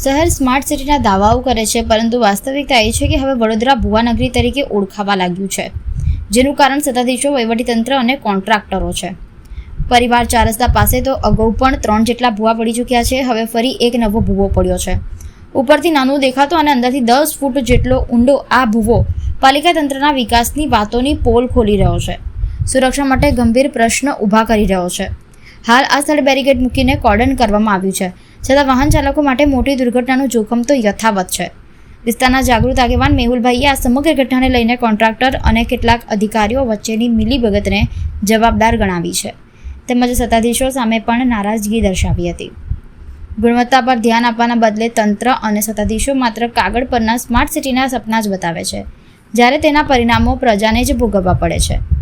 શહેર સ્માર્ટ સિટીના દાવાઓ કરે છે, પરંતુ વાસ્તવિકતા એ છે કે હવે વડોદરા ભુવાનગરી તરીકે ઓળખાવા લાગ્યું છે, જેનું કારણ સત્તાધીશો, વહીવટીતંત્ર અને કોન્ટ્રાક્ટરો છે. પરિવાર ચાર રસ્તા પાસે તો અગાઉ પણ ત્રણ જેટલા ભૂવા પડી ચૂક્યા છે, હવે ફરી એક નવો ભૂવો પડ્યો છે. ઉપરથી નાનું દેખાતો અને અંદરથી દસ ફૂટ જેટલો ઊંડો આ ભૂવો પાલિકા તંત્રના વિકાસની વાતોની પોલ ખોલી રહ્યો છે. સુરક્ષા માટે ગંભીર પ્રશ્ન ઊભા કરી રહ્યો છે. હાલ આ સ્થળે બેરિકેડ મૂકીને કોર્ડન કરવામાં આવ્યું છે. છતાં વાહન ચાલકો માટે મોટી દુર્ઘટનાનું જોખમ તો યથાવત છે. વિસ્તારના જાગૃત આગેવાન મેહુલભાઈએ આ સમગ્ર ઘટનાને લઈને કોન્ટ્રાક્ટર અને કેટલાક અધિકારીઓ વચ્ચેની મિલીભગતને જવાબદાર ગણાવી છે. તેમજ સત્તાધીશો સામે પણ નારાજગી દર્શાવી હતી. ગુણવત્તા પર ધ્યાન આપવાના બદલે તંત્ર અને સત્તાધીશો માત્ર કાગળ પરના સ્માર્ટ સિટીના સપના જ બતાવે છે. જ્યારે તેના પરિણામો પ્રજાને જ ભોગવવા પડે છે.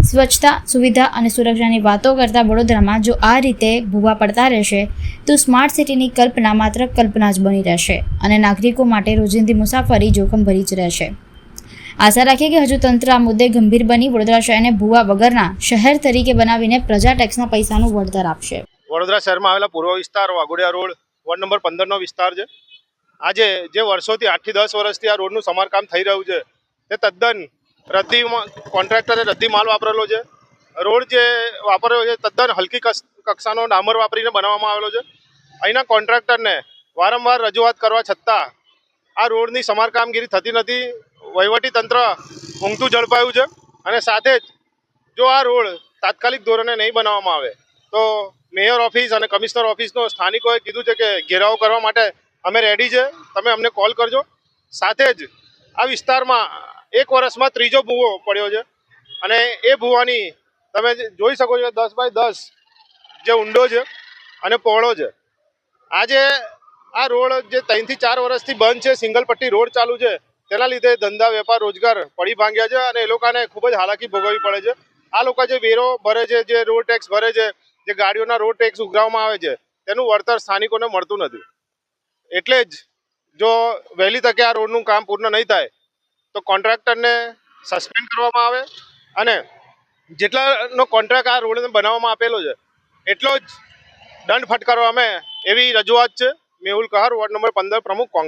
સ્વચ્છતા, સુવિધા અને સુરક્ષાની વાતો કરતા વડોદરામાં જો આ રીતે ભૂવા પડતા રહેશે, તો સ્માર્ટ સિટીની કલ્પના માત્ર કલ્પના જ બની રહેશે અને નાગરિકો માટે રોજિંદી મુસાફરી જોખમભરી જ રહેશે. આશા રાખીએ કે હજુ તંત્ર આ મુદ્દે ગંભીર બની વડોદરા શહેરને ભૂવા વગરના શહેર તરીકે બનાવીને પ્રજા ટેક્સના પૈસાનું વળતર આપશે. વડોદરા શહેરમાં આવેલા પૂર્વ વિસ્તાર, વાઘોડિયા રોડ, વોર્ડ નંબર પંદરનો વિસ્તાર છે. આજે જે વર્ષોથી આઠથી દસ વર્ષથી આ રોડનું સમારકામ થઈ રહ્યું છે, તે તદ્દન રદ્દી કોન્ટ્રાક્ટરે રદ્દી માલ વાપરેલો છે. રોડ જે વાપર્યો છે, તદ્દન હલકી કક્ષાનો ડામર વાપરીને બનાવવામાં આવેલો છે. અહીંના કોન્ટ્રાક્ટરને વારંવાર રજૂઆત કરવા છતાં આ રોડની સમારકામગીરી થતી નથી. વહીવટી તંત્ર ઊંઘતું ઝડપાયું છે અને સાથે જ જો આ રોડ તાત્કાલિક ધોરણે નહીં બનાવવામાં આવે, તો મેયર ઓફિસ અને કમિશનર ઓફિસનો સ્થાનિકોએ કીધું છે કે ઘેરાવો કરવા માટે અમે રેડી છે. તમે અમને કોલ કરજો. સાથે જ આ વિસ્તારમાં એક વર્ષમાં ત્રીજો ભૂવો પડ્યો છે. અને એ ભૂવાની તમે જોઈ શકો છો, દસ બાય દસ જે ઊંડો છે અને પહોળો છે. આજે આ રોડ જે ત્રણથી ચાર વર્ષથી બંધ છે, સિંગલ પટ્ટી રોડ ચાલુ છે, તેના લીધે ધંધા, વેપાર, રોજગાર પડી ભાંગ્યા છે અને એ લોકોને ખૂબ જ હાલાકી ભોગવવી પડે છે. આ લોકો જે વેરો ભરે છે, જે રોડ ટેક્સ ભરે છે, જે ગાડીઓના રોડ ટેક્સ ઉઘરાવવામાં આવે છે, તેનું વળતર સ્થાનિકોને મળતું નથી. એટલે જ જો વહેલી તકે આ રોડનું કામ પૂર્ણ નહીં થાય તો કોન્ટ્રાક્ટરને સસ્પેન્ડ કરવામાં આવે અને જેટલાનો કોન્ટ્રાક્ટ આ રોડને બનાવવામાં આપેલો છે, એટલો જ દંડ ફટકારવા અમે એવી રજૂઆત છે. મેહુલ કહાર, વોર્ડ નંબર પંદર, પ્રમુખ કોંગ્રેસ.